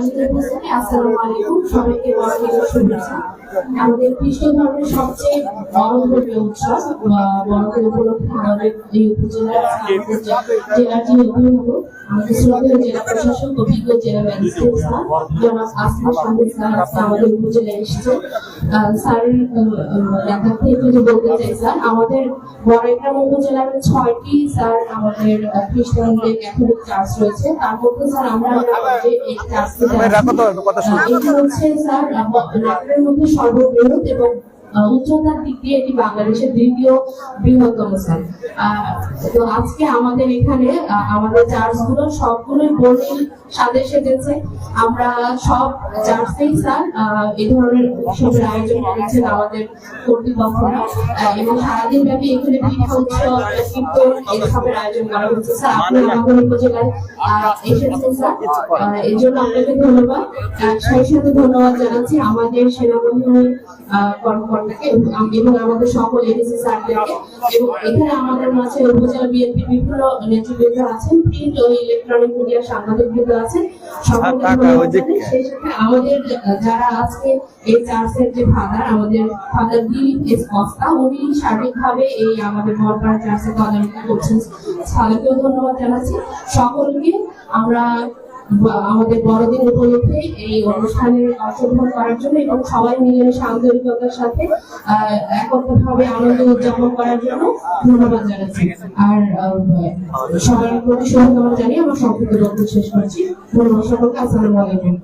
আসসালামু আলাইকুম। সবাইকে আমাদের খ্রিস্ট ধর্মের সবচেয়ে উৎসব উপজেলার আমাদের স্যার আমাদের আমাদের ছয়টি, স্যার, আমাদের খ্রিস্টানদের রয়েছে। তার মধ্যে, স্যার, আমরা রাখো তো, একটু কথা উচ্চতার দিক দিয়ে এটি বাংলাদেশের দ্বিতীয় বৃহত্তম স্যার তো আজকে আমাদের এখানে আমাদের চার্চগুলো সবগুলোই বর্ণিল সাথে সেজেছে। আমরা সব চার্চেই স্যার এই ধরনের উৎসবের আয়োজন করেছেন আমাদের কর্তৃপক্ষরা। এবং সারাদিন ব্যাপী এখানে পিঠা উৎসব কীর্তন এসবের আয়োজন করা হচ্ছে। স্যার আপনি আমাদের উপজেলায় এসেছেন স্যার। এর জন্য আপনাকে ধন্যবাদ। সেই সাথে ধন্যবাদ জানাচ্ছি আমাদের সেনাবাহিনীর আহ, কর্মকর্তাকে এবং আমাদের সকল এডিসি স্যারদেরকে এবং এখানে আমাদের মাঝে উপজেলা বিভিন্ন নেতৃবৃন্দ আছেন প্রিন্ট ও ইলেকট্রনিক মিডিয়া সাংবাদিকবৃন্দ আছেন। সকলকে ধন্যবাদ ওই যে- জানাই। সেই সাথে আমাদের যারা আজকে এই চার্চের যে ফাদার আমাদের ফাদার দিলীপ এস কস্তা উনি সার্বিকভাবে এই আমাদের বরপাড়া চার্চে তদারকি করছেন। ধন্যবাদ জানাচ্ছি। সকলকে আমরা আমাদের বড়দিন উপলক্ষে এই অনুষ্ঠানে অংশগ্রহণ করার জন্য এবং সবাই মিলেমিশে আন্তরিকতার সাথে একত্রভাবে আনন্দ উদযাপন করার জন্য ধন্যবাদ জানাচ্ছি। আর সবার প্রতি শুভকামনা জানিয়ে আমার সম্পর্কে বক্তব্য শেষ করছি। ধন্যবাদ সকলকে, আসসালামু আলাইকুম।